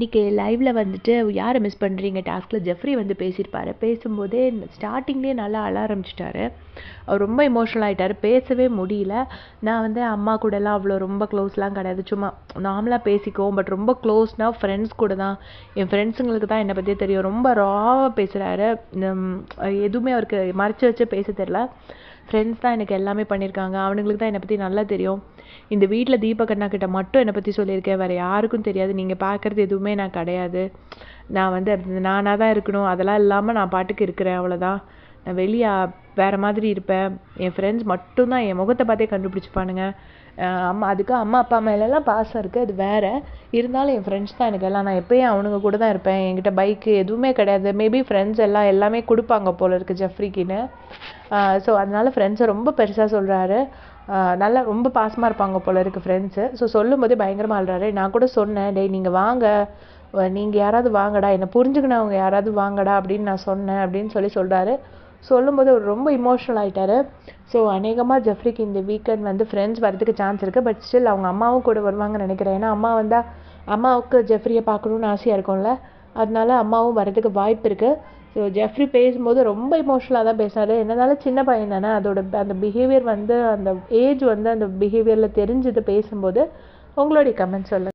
இன்றைக்கி லைவில் வந்துட்டு யாரை மிஸ் பண்ணுறீங்க டாஸ்கில் ஜெஃப்ரி வந்து பேசியிருப்பாரு. பேசும்போதே ஸ்டார்டிங்லேயே நல்லா அழ ஆரம்பிச்சிட்டாரு. அவர் ரொம்ப இமோஷனல் ஆகிட்டார் பேசவே முடியல. நான் வந்து அம்மா கூடலாம் அவ்வளோ ரொம்ப க்ளோஸ்லாம் கிடையாது. சும்மா நார்மலாக பேசிக்குவோம். பட் ரொம்ப க்ளோஸ்னால் ஃப்ரெண்ட்ஸ் கூட தான். என் ஃப்ரெண்ட்ஸுங்களுக்கு தான் என்னை பற்றியே தெரியும். ரொம்ப ராவாக பேசுகிறாரு எதுவுமே அவருக்கு மறைச்சி வச்சு பேச தெரில. ஃப்ரெண்ட்ஸ் தான் எனக்கு எல்லாமே பண்ணியிருக்காங்க அவனுங்களுக்கு தான் என்னை பற்றி நல்லா தெரியும். இந்த வீட்டில் தீபக் அண்ணா கிட்ட மட்டும் என்னை பற்றி சொல்லியிருக்கேன். வேறு யாருக்கும் தெரியாது. நீங்கள் பார்க்குறது எதுவுமே நான் கிடையாது. நான் வந்து நானாக தான் இருக்கணும். அதெல்லாம் இல்லாமல் நான் பாட்டுக்கு இருக்கிறேன். அவ்வளோதான் வெளியே வேறு மாதிரி இருப்பேன். என் ஃப்ரெண்ட்ஸ் மட்டும்தான் என் முகத்தை பார்த்தே கண்டுபிடிச்சிப்பானுங்க. அம்மா அதுக்கு அம்மா அப்பா மேலெல்லாம் பாசம் இருக்குது அது வேறு. இருந்தாலும் என் ஃப்ரெண்ட்ஸ் தான் எனக்கு எல்லாம். நான் எப்போயும் அவனுங்க கூட தான் இருப்பேன். என்கிட்ட பைக்கு எதுவுமே கிடையாது. மேபி ஃப்ரெண்ட்ஸ் எல்லாம் எல்லாமே கொடுப்பாங்க போல இருக்குது ஜெஃப்ரிக்கின்னு. ஸோ அதனால் ஃப்ரெண்ட்ஸை ரொம்ப பெருசாக சொல்கிறாரு நல்லா ரொம்ப பாசமாக இருப்பாங்க போல இருக்குது ஃப்ரெண்ட்ஸு ஸோ சொல்லும் போதே பயங்கரமாக அழுறாரு. நான் கூட சொன்னேன் டேய் நீங்கள் வாங்க. நீங்கள் யாராவது வாங்கடா. என்னை புரிஞ்சுக்கினவங்க யாராவது வாங்கடா அப்படின்னு நான் சொன்னேன் அப்படின்னு சொல்லி சொல்கிறாரு சொல்லும்போது அவர் ரொம்ப இமோஷ்னல் ஆகிட்டாரு ஸோ அநேகமாக ஜெஃப்ரிக்கு இந்த வீக்கெண்ட் வந்து ஃப்ரெண்ட்ஸ் வரதுக்கு சான்ஸ் இருக்குது பட் ஸ்டில் அவங்க அம்மாவும் கூட வருவாங்கன்னு நினைக்கிறேன். ஏன்னா அம்மா வந்தால் அம்மாவுக்கு ஜெஃப்ரியை பார்க்கணுன்னு ஆசையாக இருக்கும்ல. அதனால அம்மாவும் வரதுக்கு வாய்ப்பு இருக்குது ஸோ ஜெஃப்ரி பேசும்போது ரொம்ப இமோஷ்னலாக தான் பேசினாரு. என்னனாலும் சின்ன பையன் தானே. அதோட அந்த பிஹேவியர் வந்து அந்த ஏஜ் வந்து அந்த பிஹேவியரில் தெரிஞ்சது பேசும்போது உங்களுடைய கமெண்ட் சொல்லுங்கள்